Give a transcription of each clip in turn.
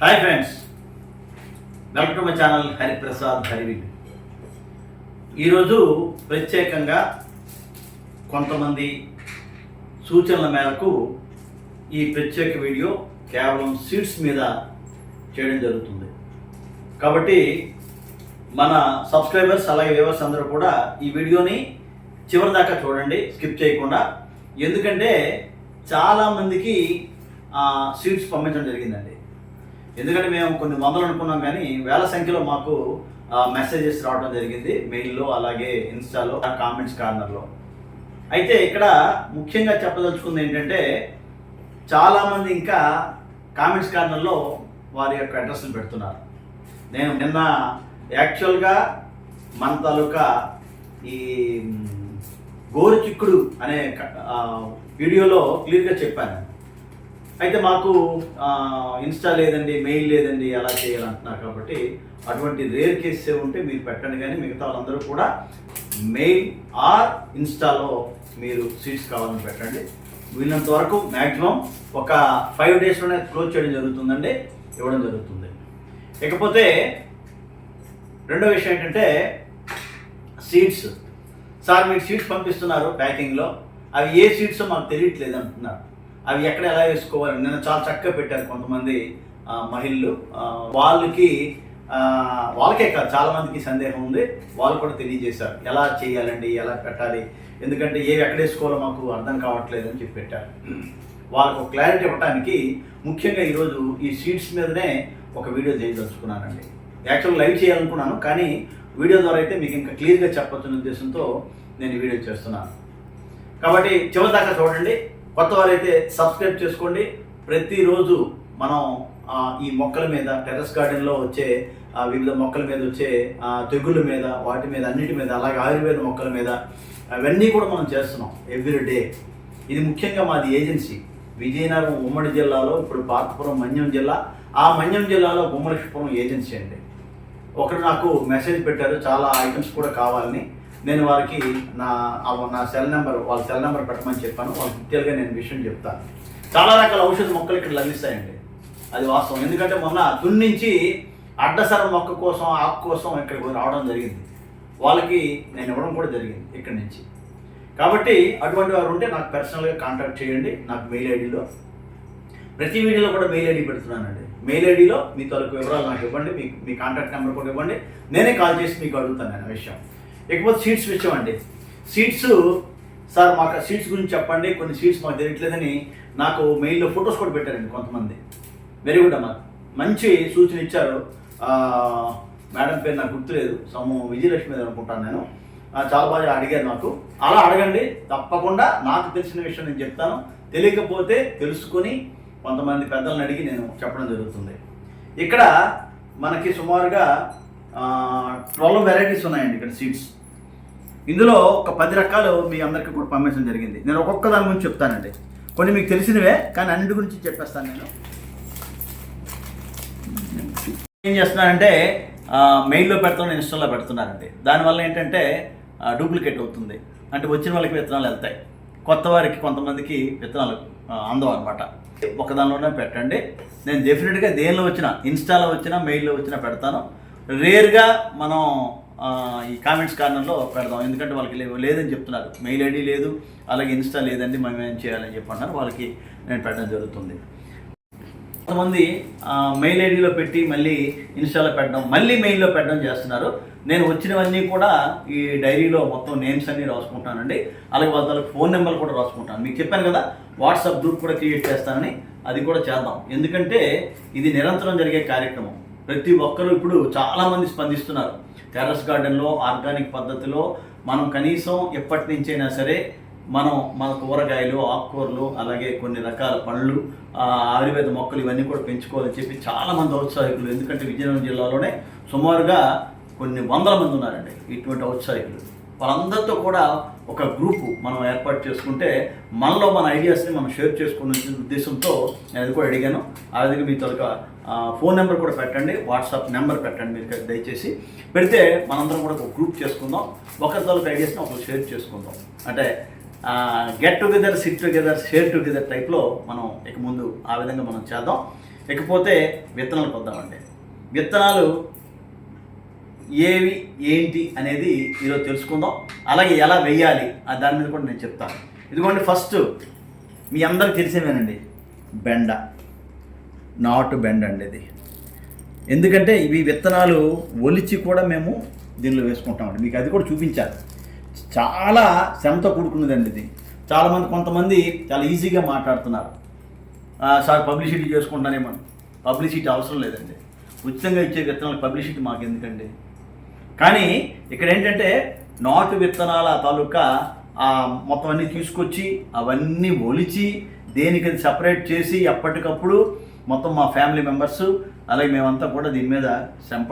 Hi friends welcome to my channel Hariprasad హరివిల్ ఈరోజు ప్రత్యేకంగా కొంతమంది సూచనల మేరకు ఈ ప్రత్యేక వీడియో కేవలం సీట్స్ మీద చేయడం జరుగుతుంది. కాబట్టి మన సబ్స్క్రైబర్స్ అలాగే వ్యూవర్స్ అందరూ కూడా ఈ వీడియోని చివరి దాకా చూడండి స్కిప్ చేయకుండా. ఎందుకంటే చాలామందికి సీట్స్ పంపించడం జరిగిందండి. ఎందుకంటే మేము కొన్ని వందలు అనుకున్నాం కానీ వేల సంఖ్యలో మాకు మెసేజెస్ రావడం జరిగింది మెయిల్లో అలాగే ఇన్స్టాలో కామెంట్స్ కార్నర్లో. అయితే ఇక్కడ ముఖ్యంగా చెప్పదలుచుకుంది ఏంటంటే చాలామంది ఇంకా కామెంట్స్ కార్నర్లో వారి యొక్క అడ్రస్లు పెడుతున్నారు. నేను నిన్న యాక్చువల్గా మన తాలూకా ఈ గోరు చిక్కుడు అనే క- వీడియోలో క్లియర్గా చెప్పాను. అయితే మాకు ఇన్స్టా లేదండి మెయిల్ లేదండి ఎలా చేయాలంటున్నారు కాబట్టి అటువంటి రేర్ కేసెస్ ఉంటే మీరు పెట్టండి కానీ మిగతా వాళ్ళందరూ కూడా మెయిల్ ఆర్ ఇన్స్టాలో మీరు సీట్స్ కావాలని పెట్టండి. వీళ్ళంత వరకు మ్యాక్సిమం ఒక ఫైవ్ డేస్లోనే క్లోజ్ చేయడం జరుగుతుందండి ఇవ్వడం జరుగుతుంది. ఇకపోతే రెండో విషయం ఏంటంటే సీట్స్ సార్ మీరు సీట్స్ పంపిస్తున్నారు ప్యాకింగ్లో. అవి ఏ సీట్స్ మాకు తెలియట్లేదు అంటున్నారు. అవి ఎక్కడ ఎలా వేసుకోవాలి? నిన్న చాలా చక్కగా పెట్టారు కొంతమంది మహిళలు. వాళ్ళకి వాళ్ళకే కాదు చాలామందికి సందేహం ఉంది. వాళ్ళు కూడా తెలియజేశారు. ఎలా చేయాలండి? ఎలా పెట్టాలి ఎందుకంటే ఏవి ఎక్కడ వేసుకోవాలో మాకు అర్థం కావట్లేదు అని చెప్పి పెట్టారు. వాళ్ళకు క్లారిటీ ఇవ్వడానికి ముఖ్యంగా ఈరోజు ఈ సీట్స్ మీదనే ఒక వీడియో చేయదలుచుకున్నానండి. యాక్చువల్ లైవ్ చేయాలనుకున్నాను కానీ వీడియో ద్వారా అయితే మీకు ఇంకా క్లియర్గా చెప్పొచ్చు ఉద్దేశంతో నేను వీడియో చేస్తున్నాను. కాబట్టి చివరి దాకా చూడండి కొత్త వారైతే సబ్స్క్రైబ్ చేసుకోండి. ప్రతిరోజు మనం ఈ మొక్కల మీద టెర్రస్ గార్డెన్లో వచ్చే వివిధ మొక్కల మీద వచ్చే తెగుళ్ళ మీద వాటి మీద అన్నిటి మీద అలాగే ఆయుర్వేద మొక్కల మీద అవన్నీ కూడా మనం చేస్తున్నాం ఎవ్రీ డే. ఇది ముఖ్యంగా మాది ఏజెన్సీ. విజయనగరం ఉమ్మడి జిల్లాలో ఇప్పుడు పాతపురం మన్యం జిల్లా. ఆ మన్యం జిల్లాలో గుమ్మలక్ష్మపురం ఏజెన్సీ అండి. ఒకరు నాకు మెసేజ్ పెట్టారు చాలా ఐటమ్స్ కూడా కావాలని. నేను వారికి నా నా సెల్ నెంబర్ వాళ్ళ సెల్ నెంబర్ పెట్టమని చెప్పాను. వాళ్ళకి డీటెయిల్గా నేను విషయం చెప్తాను. చాలా రకాల ఔషధ మొక్కలు ఇక్కడ లభిస్తాయండి. అది వాస్తవం. ఎందుకంటే మొన్న దున్నించి అడ్డసర మొక్క కోసం ఆకు కోసం ఇక్కడికి రావడం జరిగింది. వాళ్ళకి నేను ఇవ్వడం కూడా జరిగింది ఇక్కడి నుంచి. కాబట్టి అటువంటి వారు ఉంటే నాకు పర్సనల్గా కాంటాక్ట్ చేయండి. నాకు మెయిల్ ఐడిలో ప్రతి వీడియోలో కూడా మెయిల్ ఐడి పెడుతున్నానండి. మెయిల్ ఐడిలో మీ తరకు వివరాలు నాకు ఇవ్వండి మీ మీ కాంటాక్ట్ నెంబర్ కూడా ఇవ్వండి. నేనే కాల్ చేసి మీకు అడుగుతాను నేను విషయం. ఇకపోతే సీట్స్ విషయం అండి. సీట్స్ సార్ మాకు సీట్స్ గురించి చెప్పండి. కొన్ని సీట్స్ మాకు తెలియట్లేదని నాకు మెయిల్లో ఫొటోస్ కూడా పెట్టారండి కొంతమంది. వెరీ గుడ్ అమ్మా. మంచి సూచన ఇచ్చారు. మేడం పేరు నాకు గుర్తులేదు. సము విజయలక్ష్మి అనుకుంటాను నేను. చాలా బాగా అడిగారు నాకు అలా అడగండి. తప్పకుండా నాకు తెలిసిన విషయం నేను చెప్తాను. తెలియకపోతే తెలుసుకొని కొంతమంది పెద్దలను అడిగి నేను చెప్పడం జరుగుతుంది. ఇక్కడ మనకి సుమారుగా ట్వెల్వ్ వెరైటీస్ ఉన్నాయండి ఇక్కడ సీట్స్ ఇందులో ఒక పది రకాలు మీ అందరికీ కూడా పంపించడం జరిగింది. నేను ఒక్కొక్క దాని గురించి చెప్తానండి. కొన్ని మీకు తెలిసినవే కానీ అన్నిటి గురించి చెప్పేస్తాను నేను. ఏం చేస్తున్నానంటే మెయిల్లో పెడుతున్నాను ఇన్స్టాల్లో పెడుతున్నారండి దానివల్ల ఏంటంటే డూప్లికేట్ అవుతుంది. అంటే వచ్చిన వాళ్ళకి విత్తనాలు వెళ్తాయి. కొత్త వారికి కొంతమందికి విత్తనాలు అందం అనమాట ఒక దానిలోనే పెట్టండి. నేను డెఫినెట్గా దేనిలో వచ్చినా ఇన్స్టాలో వచ్చినా మెయిల్లో వచ్చినా పెడతాను. రేర్గా మనం ఈ కామెంట్స్ కార్నర్లో పెడదాం. ఎందుకంటే వాళ్ళకి లేవు లేదని చెప్తున్నారు. మెయిల్ ఐడి లేదు అలాగే ఇన్స్టా లేదండి మేము ఏం చేయాలని చెప్పి అంటారు వాళ్ళకి నేను పెట్టడం జరుగుతుంది. కొంతమంది మెయిల్ ఐడిలో పెట్టి మళ్ళీ ఇన్స్టాలో పెట్టడం మళ్ళీ మెయిల్లో పెట్టడం చేస్తున్నారు. నేను వచ్చినవన్నీ కూడా ఈ డైరీలో మొత్తం నేమ్స్ అన్నీ రాసుకుంటానండి. అలాగే వాళ్ళ ఫోన్ నెంబర్ కూడా రాసుకుంటాను. మీకు చెప్పాను కదా వాట్సాప్ గ్రూప్ కూడా క్రియేట్ చేస్తానని అది కూడా చేద్దాం. ఎందుకంటే ఇది నిరంతరం జరిగే కార్యక్రమం. ప్రతి ఒక్కరూ ఇప్పుడు చాలామంది స్పందిస్తున్నారు. టెర్రస్ గార్డెన్లో ఆర్గానిక్ పద్ధతిలో మనం కనీసం ఎప్పటి నుంచైనా సరే మనం మన కూరగాయలు ఆకుకూరలు అలాగే కొన్ని రకాల పండ్లు ఆయుర్వేద మొక్కలు ఇవన్నీ కూడా పెంచుకోవాలని చెప్పి చాలామంది ఔత్సాహికులు. ఎందుకంటే విజయనగరం జిల్లాలోనే సుమారుగా కొన్ని వందల మంది ఉన్నారండి ఇటువంటి ఔత్సాహికులు. వాళ్ళందరితో కూడా ఒక గ్రూప్ మనం ఏర్పాటు చేసుకుంటే మనలో మన ఐడియాస్ని మనం షేర్ చేసుకునే ఉద్దేశంతో నేను అది కూడా అడిగాను. ఆ విధంగా మీ తొలక ఫోన్ నెంబర్ కూడా పెట్టండి వాట్సాప్ నెంబర్ పెట్టండి మీరు దయచేసి. పెడితే మనందరం కూడా ఒక గ్రూప్ చేసుకుందాం. ఒకరి తొలక ఐడియాస్ని ఒకరు షేర్ చేసుకుందాం. అంటే get together sit together share together టైప్లో మనం ఇక ముందు ఆ విధంగా మనం చేద్దాం. ఇకపోతే విత్తనాలు కొద్దామండి. విత్తనాలు ఏవి ఏంటి అనేది ఈరోజు తెలుసుకుందాం. అలాగే ఎలా వెయ్యాలి ఆ దాని మీద కూడా నేను చెప్తాను. ఇదిగోండి ఫస్ట్ మీ అందరికి తెలిసేవేనండి? బెండ. నాటు బెండ అండి ఇది. ఎందుకంటే ఇవి విత్తనాలు ఒలిచి కూడా మేము దీనిలో వేసుకుంటామండి. మీకు అది కూడా చూపించాలి. చాలా శ్రమతో కూడుకున్నదండి ఇది. చాలామంది కొంతమంది చాలా ఈజీగా మాట్లాడుతున్నారు. Sir publicity చేసుకుంటానేమో. పబ్లిసిటీ అవసరం లేదండి. ఉచితంగా ఇచ్చే విత్తనాలు పబ్లిసిటీ మాకు ఎందుకండి కానీ ఇక్కడ ఏంటంటే నాటు విత్తనాల తాలూకా ఆ మొత్తం అన్నీ తీసుకొచ్చి అవన్నీ ఒలిచి దేనికి సపరేట్ చేసి ఎప్పటికప్పుడు మొత్తం మా ఫ్యామిలీ మెంబర్స్ అలాగే మేమంతా కూడా దీని మీద శ్రమ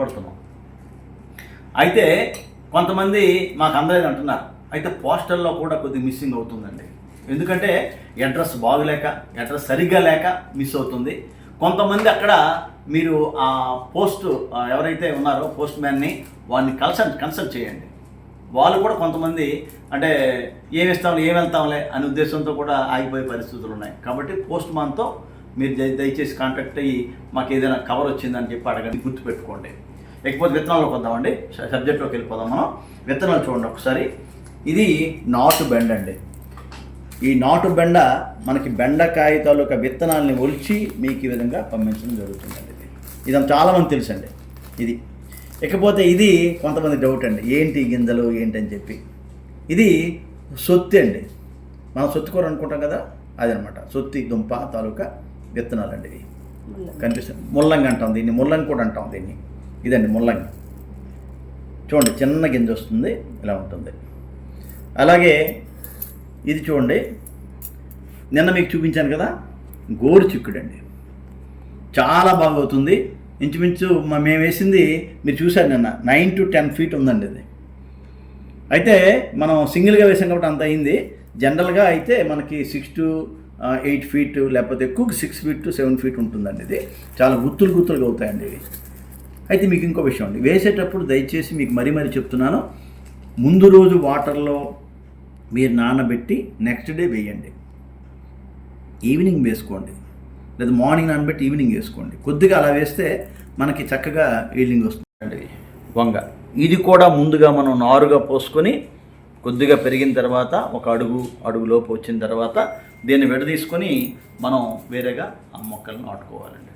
అయితే కొంతమంది మాకు అందలేదు అంటున్నారు అయితే పోస్టర్లో కూడా కొద్దిగా మిస్సింగ్ అవుతుందండి. ఎందుకంటే అడ్రస్ బాగులేక అడ్రస్ సరిగ్గా లేక మిస్ అవుతుంది. కొంతమంది అక్కడ మీరు ఆ పోస్ట్ ఎవరైతే ఉన్నారో పోస్ట్ మ్యాన్ని వాడిని కన్సల్ట్ కన్సల్ట్ చేయండి. వాళ్ళు కూడా కొంతమంది అంటే ఏమి ఇస్తాంలే ఏమి వెళ్తాంలే అనే ఉద్దేశంతో కూడా ఆగిపోయే పరిస్థితులు ఉన్నాయి. కాబట్టి పోస్ట్ మ్యాన్తో మీరు దయచేసి కాంటాక్ట్ అయ్యి మాకు ఏదైనా కవర్ వచ్చిందని చెప్పి అడగండి గుర్తుపెట్టుకోండి. లేకపోతే విత్తనాల్లోకి వద్దామండి. సబ్జెక్ట్లోకి వెళ్ళిపోదాం మనం. విత్తనాలు చూడండి ఒకసారి. ఇది నాటు బెండ్ అండి ఈ నాటు బెండ మనకి బెండకాయ తాలూకా విత్తనాలని ఒలిచి మీకు ఈ విధంగా పంపించడం జరుగుతుందండి ఇది. ఇదంతా చాలామంది తెలుసండి. ఇది. ఇకపోతే ఇది కొంతమంది డౌట్ అండి. ఏంటి గింజలు? ఏంటి అని చెప్పి. ఇది సొత్తి అండి. మనం సొత్తి కూర అనుకుంటాం కదా? అదనమాట. సొత్తి దుంప తాలూకా విత్తనాలండి ఇవి. కనిపిస్తుంది. ముల్లంగి అంటాం దీన్ని. ముల్లంగి కూడా అంటాం దీన్ని. ఇదండి ముల్లంగి. చూడండి చిన్న గింజ వస్తుంది. ఇలా ఉంటుంది. అలాగే ఇది చూడండి. నిన్న మీకు చూపించాను కదా గోరు చిక్కుడు అండి చాలా బాగా అవుతుంది ఇంచుమించు మేము వేసింది మీరు చూశారు నిన్న నైన్ టు టెన్ ఫీట్ ఉందండి ఇది. అయితే మనం సింగిల్గా వేసాం కాబట్టి అంత అయింది. జనరల్గా అయితే మనకి సిక్స్ టు ఎయిట్ ఫీట్ లేకపోతే ఎక్కువ six feet to seven feet ఉంటుందండి ఇది. చాలా గుత్తులు గుత్తులుగా అవుతాయండి ఇవి. అయితే మీకు ఇంకో విషయం అండి. వేసేటప్పుడు దయచేసి మీకు మరీ మరీ చెప్తున్నాను. ముందు రోజు వాటర్లో మీరు నానబెట్టి నెక్స్ట్ డే వేయండి. ఈవినింగ్ వేసుకోండి. లేదా మార్నింగ్ నానబెట్టి ఈవినింగ్ వేసుకోండి. కొద్దిగా అలా వేస్తే మనకి చక్కగా ఈవినింగ్ వస్తుందండి. వంగ. ఇది కూడా ముందుగా మనం నారుగా పోసుకొని కొద్దిగా పెరిగిన తర్వాత ఒక అడుగు అడుగులోపు వచ్చిన తర్వాత దీన్ని విడదీసుకొని మనం వేరేగా ఆ మొక్కలను నాటుకోవాలండి.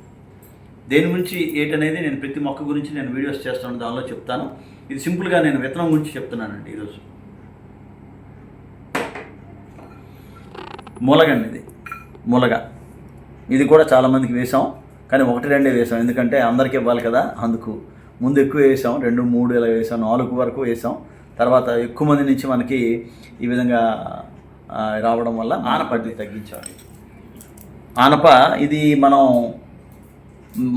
దేని గురించి ఏంటనేది నేను ప్రతి మొక్క గురించి నేను వీడియోస్ చేస్తాను దానిలో చెప్తాను. ఇది సింపుల్గా నేను విత్తనం గురించి చెప్తున్నానండి ఈరోజు. మూలగండి ఇది. మూలగ. ఇది కూడా చాలామందికి వేసాం కానీ ఒకటి రెండే వేసాం ఎందుకంటే అందరికీ ఇవ్వాలి కదా అందుకు. ముందు ఎక్కువ వేసాం రెండు మూడు ఇలా వేసాం నాలుగు వరకు వేసాం తర్వాత ఎక్కువ మంది నుంచి మనకి ఈ విధంగా రావడం వల్ల ఆనపడ్డి తగ్గించాలి. ఆనప ఇది మనం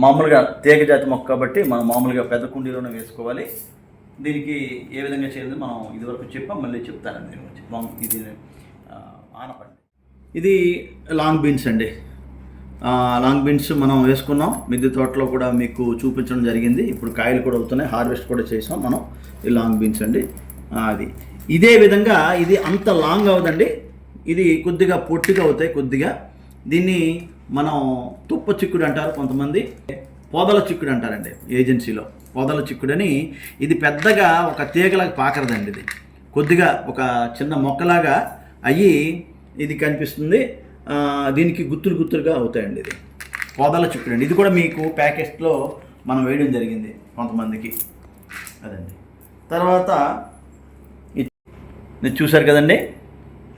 మామూలుగా తీగ జాతి మొక్క కాబట్టి మనం మామూలుగా పెద్ద కుండీలోనే వేసుకోవాలి. దీనికి ఏ విధంగా చేయాలి మనం ఇదివరకు చెప్పాం మళ్ళీ చెప్తానండి దీని గురించి ఇది ఆ, ఆనపండి ఇది లాంగ్ బీన్స్ అండి. లాంగ్ బీన్స్ మనం వేసుకున్నాం. మిద్దె తోటలో కూడా మీకు చూపించడం జరిగింది. ఇప్పుడు కాయలు కూడా అవుతున్నాయి. హార్వెస్ట్ కూడా చేసాం మనం. ఈ లాంగ్ బీన్స్ అండి. అది. ఇదే విధంగా ఇది అంత లాంగ్ అవదండి ఇది కొద్దిగా పొట్టిగా అవుతాయి కొద్దిగా. దీన్ని మనం తుప్ప చిక్కుడు అంటారు కొంతమంది. పొదల చిక్కుడు అంటారండి ఏజెన్సీలో. పొదల చిక్కుడని ఇది పెద్దగా ఒక తీగలాగా పాకరదండి ఇది. కొద్దిగా ఒక చిన్న మొక్కలాగా అయ్యి ఇది కనిపిస్తుంది. దీనికి గుత్తులు గుత్తులుగా అవుతాయండి ఇది. పొదల చుట్టండి ఇది కూడా మీకు ప్యాకెట్లో మనం వేయడం జరిగింది కొంతమందికి. అదండి. తర్వాత ఇది ఇది చూశారు కదండి?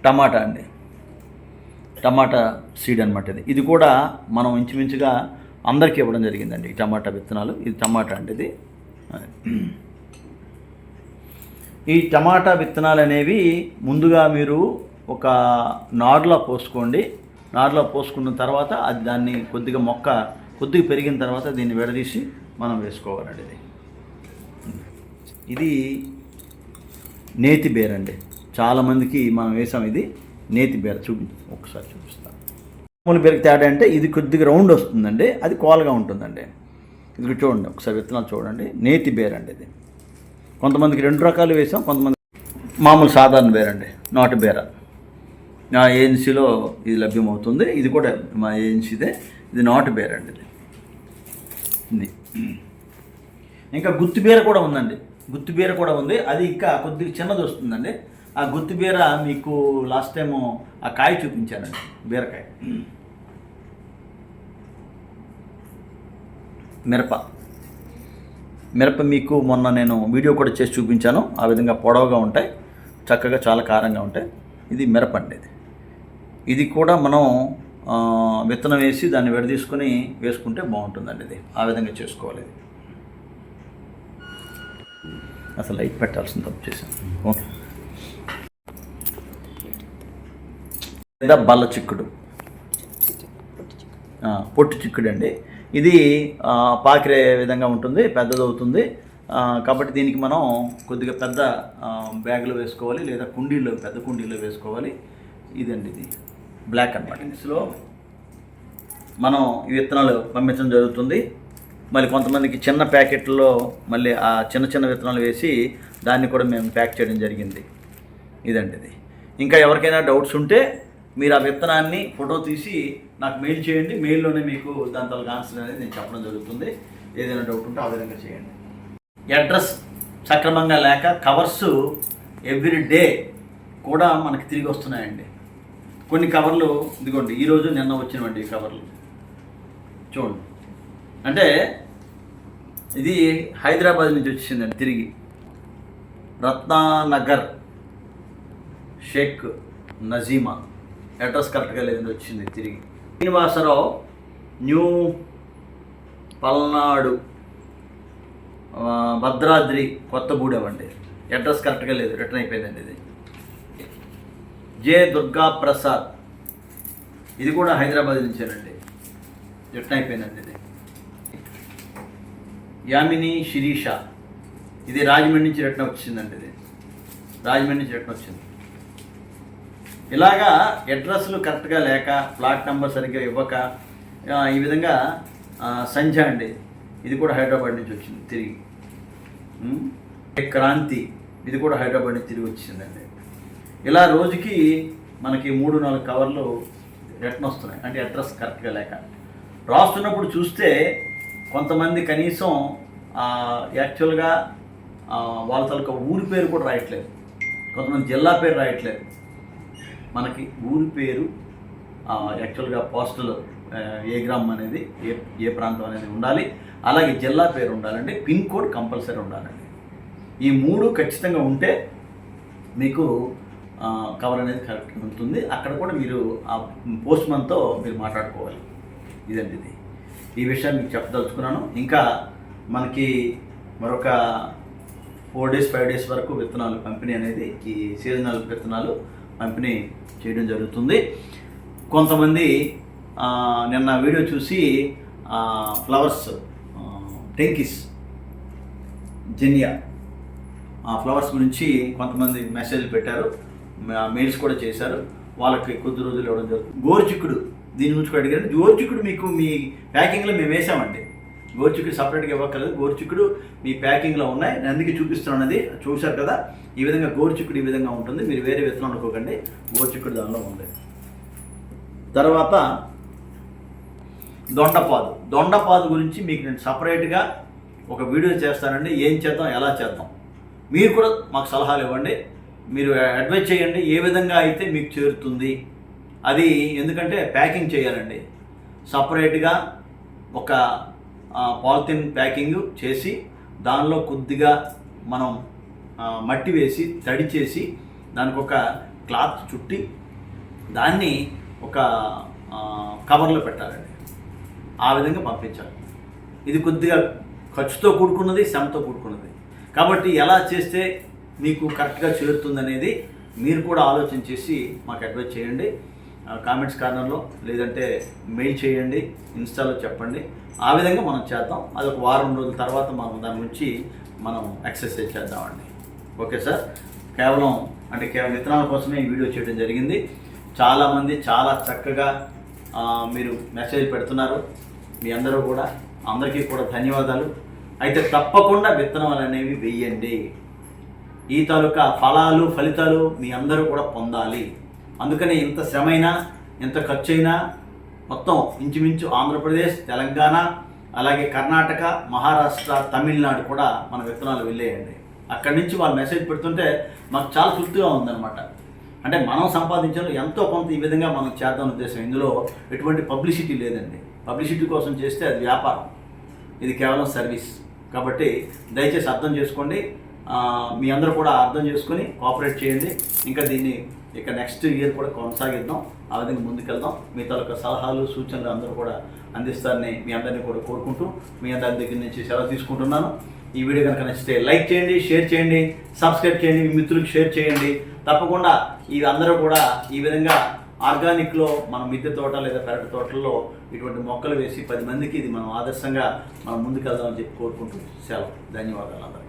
టమాటా అండి. టమాటా సీడ్ అనమాట ఇది. ఇది కూడా మనం ఇంచుమించుగా అందరికీ ఇవ్వడం జరిగిందండి ఈ టమాటా విత్తనాలు. ఇది టమాటా అండి ఇది. ఈ టమాటా విత్తనాలు అనేవి ముందుగా మీరు ఒక నార్లో పోసుకోండి. నార్లో పోసుకున్న తర్వాత అది దాన్ని కొద్దిగా మొక్క కొద్దిగా పెరిగిన తర్వాత దీన్ని విడదీసి మనం వేసుకోవాలండి ఇది. ఇది నేతి బేర్ అండి. చాలామందికి మనం వేసాం ఇది నేతి బేర. చూపి ఒకసారి చూపిస్తాను మామూలు బేరకు తేడా అంటే ఇది కొద్దిగా రౌండ్ వస్తుందండి. అది కోలగా ఉంటుందండి. ఇది చూడండి ఒకసారి విత్తనాలు చూడండి. నేతి బేర్ అండి ఇది. కొంతమందికి రెండు రకాలు వేసాం కొంతమంది మామూలు సాధారణ బేర్ అండి. నాటు బేర. నా ఏజెన్సీలో ఇది లభ్యమవుతుంది. ఇది కూడా మా ఏజెన్సీదే ఇది నాటు బేర్ అండి ఇది. ఇంకా గుత్తిబీర కూడా ఉందండి. గుత్తి బీర కూడా ఉంది. అది ఇంకా కొద్దిగా చిన్నది వస్తుందండి. ఆ గుత్తి బీర మీకు లాస్ట్ టైం ఆ కాయ చూపించానండి. బీరకాయ. మిరప. మిరప మీకు మొన్న నేను వీడియో కూడా చేసి చూపించాను. ఆ విధంగా పొడవుగా ఉంటాయి. చక్కగా చాలా కారంగా ఉంటాయి. ఇది మిరప అండి ఇది. ఇది కూడా మనం విత్తనం వేసి దాన్ని విడదీసుకొని వేసుకుంటే బాగుంటుందండి ఇది. ఆ విధంగా చేసుకోవాలి ఇది. అసలు లైట్ పెట్టాల్సిన తప్పు చేశాను. లేదా బల్ల చిక్కుడు. పొట్టు చిక్కుడు అండి ఇది పాకిరే విధంగా ఉంటుంది పెద్దదవుతుంది. కాబట్టి దీనికి మనం కొద్దిగా పెద్ద బ్యాగ్లో వేసుకోవాలి లేదా కుండీలో పెద్ద కుండీలో వేసుకోవాలి. ఇదండి ఇది. బ్లాక్ అనమాట ఇందులో మనం ఈ విత్తనాలు పంపించడం జరుగుతుంది. మళ్ళీ కొంతమందికి చిన్న ప్యాకెట్లో మళ్ళీ ఆ చిన్న చిన్న విత్తనాలు వేసి దాన్ని కూడా మేము ప్యాక్ చేయడం జరిగింది. ఇదండి ఇది ఇంకా ఎవరికైనా డౌట్స్ ఉంటే మీరు ఆ విత్తనాన్ని ఫోటో తీసి నాకు మెయిల్ చేయండి. మెయిల్లోనే మీకు దాని తల ఆన్సర్ అనేది నేను చెప్పడం జరుగుతుంది. ఏదైనా డౌట్ ఉంటే ఆ విధంగా చేయండి. అడ్రస్ సక్రమంగా లేక కవర్స్ ఎవ్రీ డే కూడా మనకి తిరిగి వస్తున్నాయండి. కొన్ని కవర్లు ఇదిగోండి ఈరోజు నిన్న వచ్చినవండి ఈ కవర్లు. చూడండి. అంటే ఇది హైదరాబాద్ నుంచి వచ్చిందండి తిరిగి. రత్నానగర్ షేక్ నజీమా. అడ్రస్ కరెక్ట్గా లేదని వచ్చింది తిరిగి. శ్రీనివాసరావు న్యూ పల్నాడు భద్రాద్రి కొత్తగూడెం అండి. అడ్రస్ కరెక్ట్గా లేదు రిటర్న్ అయిపోయిందండి ఇది. జే దుర్గా ప్రసాద్. ఇది కూడా హైదరాబాద్ నుంచేనండి. జట్న అయిపోయిందండి ఇది యామిని శిరీష. ఇది రాజమండ్రి నుంచి రట్న వచ్చిందండి ఇది. రాజమండ్రి నుంచి రట్న వచ్చింది. ఇలాగా అడ్రస్లు కరెక్ట్గా లేక ప్లాట్ నెంబర్ సరిగ్గా ఇవ్వక ఈ విధంగా సంధ్య అండి. ఇది కూడా హైదరాబాద్ నుంచి వచ్చింది తిరిగి. క్రాంతి. ఇది కూడా హైదరాబాద్ నుంచి తిరిగి వచ్చిందండి. ఇలా రోజుకి మనకి మూడు నాలుగు కవర్లు రిటర్న్ వస్తున్నాయి. అంటే అడ్రస్ కరెక్ట్గా లేక. రాస్తున్నప్పుడు చూస్తే కొంతమంది కనీసం యాక్చువల్గా వాళ్ళ తాలూకా ఊరి పేరు కూడా రాయట్లేదు. కొంతమంది జిల్లా పేరు రాయట్లేదు. మనకి ఊరి పేరు యాక్చువల్గా పోస్టల్ ఏ గ్రామం అనేది ఏ ఏ ప్రాంతం అనేది ఉండాలి. అలాగే జిల్లా పేరు ఉండాలండి. పిన్ కోడ్ కంపల్సరీ ఉండాలండి. ఈ మూడు ఖచ్చితంగా ఉంటే మీకు కవర్ అనేది కరెక్ట్గా ఉంటుంది. అక్కడ కూడా మీరు ఆ పోస్ట్ మన్తో మీరు మాట్లాడుకోవాలి. ఇదండి ఇది. ఈ విషయాన్ని మీకు చెప్పదలుచుకున్నాను. ఇంకా మనకి మరొక ఫోర్ డేస్ ఫైవ్ డేస్ వరకు విత్తనాలు పంపిణీ అనేది ఈ సీజనల్ విత్తనాలు పంపిణీ చేయడం జరుగుతుంది. కొంతమంది నిన్న వీడియో చూసి ఫ్లవర్స్ టెంకిస్ జెనియా ఆ ఫ్లవర్స్ గురించి కొంతమంది మెసేజ్లు పెట్టారు. మెయిల్స్ కూడా చేశారు. వాళ్ళకి కొద్ది రోజులు ఇవ్వడం జరుగుతుంది. గోరుచిక్కుడు దీని గురించి కూడా అడిగారు. గోరుచిక్కుడు మీకు మీ ప్యాకింగ్లో మేము వేసామండి. గోరుచిక్కుడు సపరేట్గా ఇవ్వక్కర్లేదు. గోరుచిక్కుడు మీ ప్యాకింగ్లో ఉన్నాయి. నేను అందుకే చూపిస్తున్నది చూశారు కదా? ఈ విధంగా గోరుచిక్కుడు ఈ విధంగా ఉంటుంది. మీరు వేరే విత్తనం అనుకోకండి. గోరుచిక్కుడు దానిలో ఉంది. తర్వాత దొండపాదు. దొండపాదు గురించి మీకు నేను సపరేట్గా ఒక వీడియో చేస్తానండి. ఏం చేద్దాం? ఎలా చేద్దాం? మీరు కూడా మాకు సలహాలు ఇవ్వండి. మీరు అడ్వైజ్ చేయండి ఏ విధంగా అయితే మీకు చేరుతుంది. అది ఎందుకంటే ప్యాకింగ్ చేయాలండి. సపరేట్గా ఒక పాలిథిన్ ప్యాకింగ్ చేసి దానిలో కొద్దిగా మనం మట్టి వేసి తడి చేసి దానికి ఒక క్లాత్ చుట్టి దాన్ని ఒక కవర్లో పెట్టాలండి. ఆ విధంగా పంపించాలి. ఇది కొద్దిగా ఖర్చుతో కూడుకున్నది శ్రమతో కూడుకున్నది. కాబట్టి ఎలా చేస్తే మీకు కరెక్ట్గా చేరుతుందనేది మీరు కూడా ఆలోచన చేసి మాకు అడ్వైజ్ చేయండి. కామెంట్స్ కార్నర్లో లేదంటే మెయిల్ చేయండి ఇన్స్టాలో చెప్పండి. ఆ విధంగా మనం చేద్దాం. అది ఒక వారం రోజుల తర్వాత మనం దాని గురించి మనం ఎక్సర్సైజ్ చేద్దామండి. ఓకే సార్ కేవలం అంటే కేవలం విత్తనాల కోసమే ఈ వీడియో చేయడం జరిగింది. చాలామంది చాలా చక్కగా మీరు మెసేజ్ పెడుతున్నారు. మీ అందరూ కూడా అందరికీ కూడా ధన్యవాదాలు. అయితే తప్పకుండా విత్తనాలు అనేవి వెయ్యండి ఈ తాలూకా ఫలాలు ఫలితాలు మీ అందరూ కూడా పొందాలి. అందుకనే ఇంత శ్రమైనా ఎంత ఖర్చు అయినా మొత్తం ఇంచుమించు ఆంధ్రప్రదేశ్ తెలంగాణ అలాగే కర్ణాటక మహారాష్ట్ర తమిళనాడు కూడా మన విత్తనాలు వెళ్ళేయండి. అక్కడి నుంచి వాళ్ళు మెసేజ్ పెడుతుంటే మాకు చాలా తృప్తిగా ఉందన్నమాట. అంటే మనం సంపాదించడం ఎంతో కొంత ఈ విధంగా మనం చేద్దాం ఉద్దేశం. ఇందులో ఎటువంటి పబ్లిసిటీ లేదండి. పబ్లిసిటీ కోసం చేస్తే అది వ్యాపారం. ఇది కేవలం సర్వీస్. కాబట్టి దయచేసి అర్థం చేసుకోండి. మీ అందరూ కూడా అర్థం చేసుకొని కోఆపరేట్ చేయండి. ఇంకా దీన్ని ఇక నెక్స్ట్ ఇయర్ కూడా కొనసాగిద్దాం. ఆ విధంగా ముందుకెళ్దాం. మీ తాలూకా సలహాలు సూచనలు అందరూ కూడా అందిస్తారని మీ అందరినీ కూడా కోరుకుంటూ మీ అందరి దగ్గర నుంచి సెలవు తీసుకుంటున్నాను. ఈ వీడియో కనుక నచ్చితే లైక్ చేయండి షేర్ చేయండి సబ్స్క్రైబ్ చేయండి మీ మిత్రులకు షేర్ చేయండి. తప్పకుండా ఇది అందరూ కూడా ఈ విధంగా ఆర్గానిక్లో మన మిద్దె తోట లేదా పెరటి తోటల్లో ఇటువంటి మొక్కలు వేసి పది మందికి ఇది మనం ఆదర్శంగా మనం ముందుకెళ్దామని చెప్పి కోరుకుంటూ సెలవు. ధన్యవాదాలు అందరూ